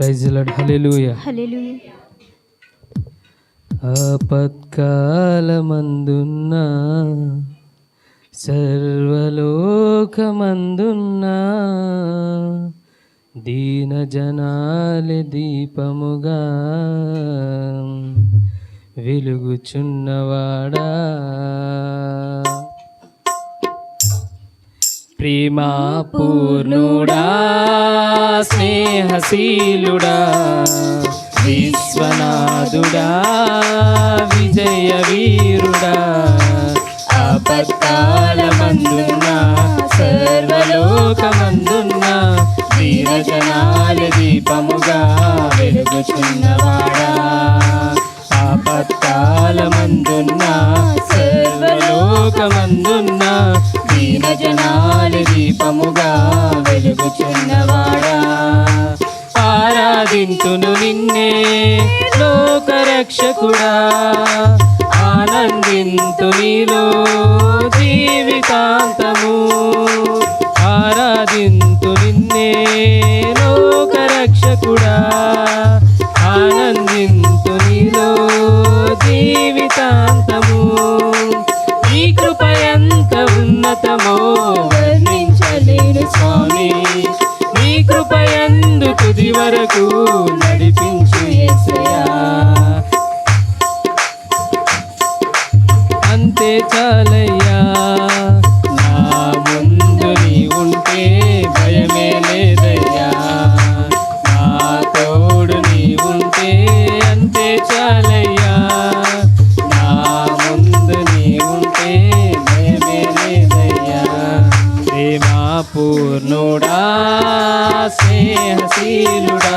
Praise lord హల్లెలూయ హల్లెలూయా ఆపత్కాలమందున్న సర్వలోకమందున్న దీన జనాలి దీపముగా వెలుగుచున్నవాడా. ప్రేమా పూర్ణుడా స్నేహశీలుడా విశ్వనాథుడా విజయ వీరుడా ఆపత్కాలమందున్న సర్వలోకమందున్న వీరజనాల దీపముగా వెలుగుచున్నవాడా ఆరాధింతును నిన్నే లోకరక్షకుడా. ఆనందింతు నీలో జీవితాంతము. ఆరాధింతు నిన్నే లోకరక్షకుడా. స్నేహశీలుడా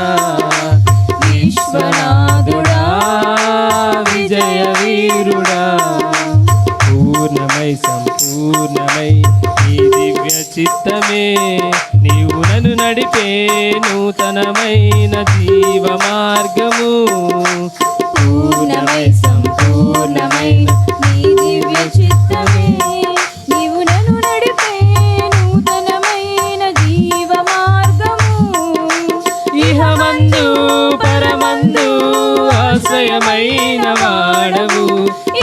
విశ్వనాథుడా విజయ వీరుడా పూర్ణమై సంపూర్ణమై ఈ దివ్య చిత్తమే నీవు నన్ను నడిపే నూతనమైన జీవ మార్గము పూర్ణమై సంపూర్ణమై నీ దివ్య చిత్తమే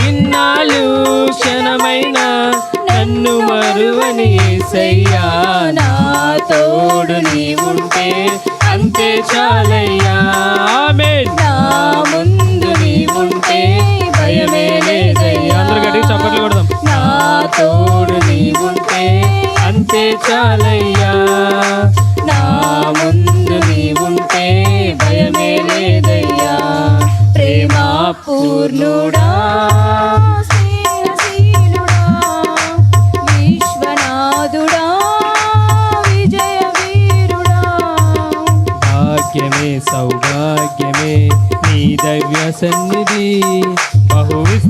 ఇన్నాళ్ళు క్షణమైన నన్ను మరువని యేసయ్యా నా తోడు నీవుంటే అంతే చాలయ్యా. నా ముందు నీవుంటే భయమే లేదయ్యా. అందరూ గట్టిగా చప్పట్లు కొడదాం. నా తోడు నీవుంటే అంతే చాలయ్యా. పూర్ణుడా విశ్వనాథుడా విజయ వీరుడా. భాగ్యమే సౌభాగ్యమే నీ దవ్య సన్నిధి.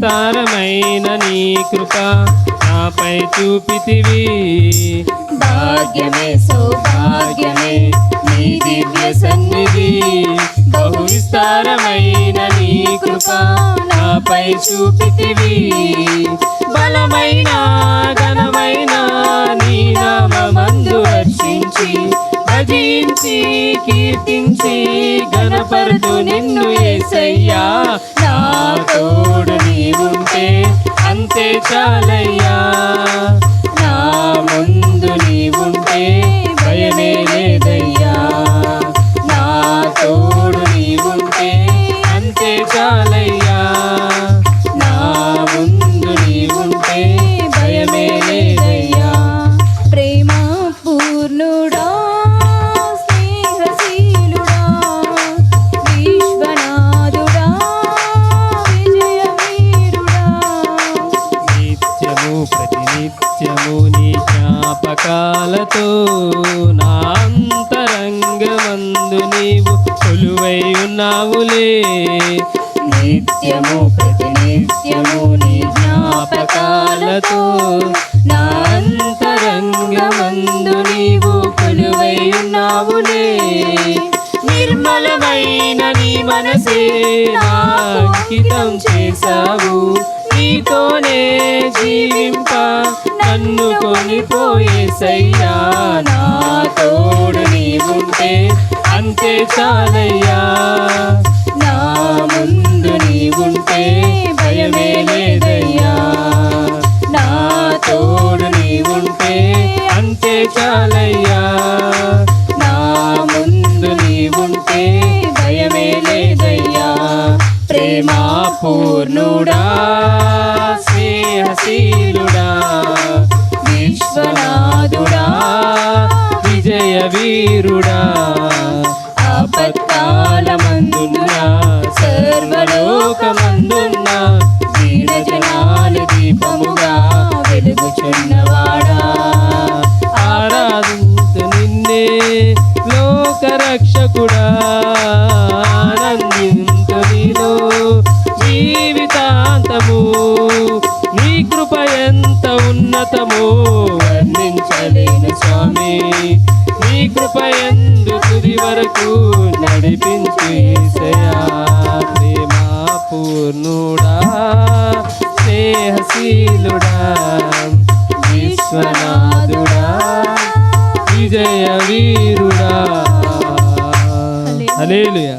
విస్తారమైన నీ కృప నాపై చూపితివి. భాగ్యమే సౌభాగ్యమే నీ దివ్య సన్నిధి. బహు విస్తారమైన నీ కృప నాపై చూపితివి. బలమైన ఘనమైన నీ నామందు వర్షించి భజించి కీర్తించి గణపరుతు నిన్ను ఏసయ్యా. నా తోడు చాలయ్యా. నీ జ్ఞాపకాలతో నా అంతరంగమందు నీవు కొలువై ఉన్నావులే. నిత్యము ప్రతినిత్యము నీ జ్ఞాపకాలతో నా అంతరంగమందు నీవు కొలువై ఉన్నావులే. నిర్మలమైన నీ మనసే అంకితం చేశావు. నీతోనే జీవింప నన్ను కొనిపోయేసయ్యా నా తోడు నీవుంటే అంతే చాలయ్యా. నా ముందు నీవుంటే భయమే లేదయ్యా. నా తోడు నీవుంటే అంతే చాలయ్యా. నా ముందు నీవుంటే భయమే లేదయ్యా. ప్రేమా పూర్ణుడా జయ వీరుడా. ఆపత్కాలమందున్న సర్వలోకమందున్న దీన జనాలు దీపముగా వెలుగుచున్నవాడా. ఆరాధించు నిన్నే లోకరక్షకుడా. ఆనందించు నీలో జీవితాంతము. నీ కృప ఎంత ఉన్నతమో వర్ణించలేను స్వామి. నీ కృప ఎందు తుది వరకు నడిపించు యేసయ్యా ప్రేమా పూర్ణుడా స్నేహశీలుడా విశ్వనాథుడా విజయ వీరుడా హల్లెలూయా.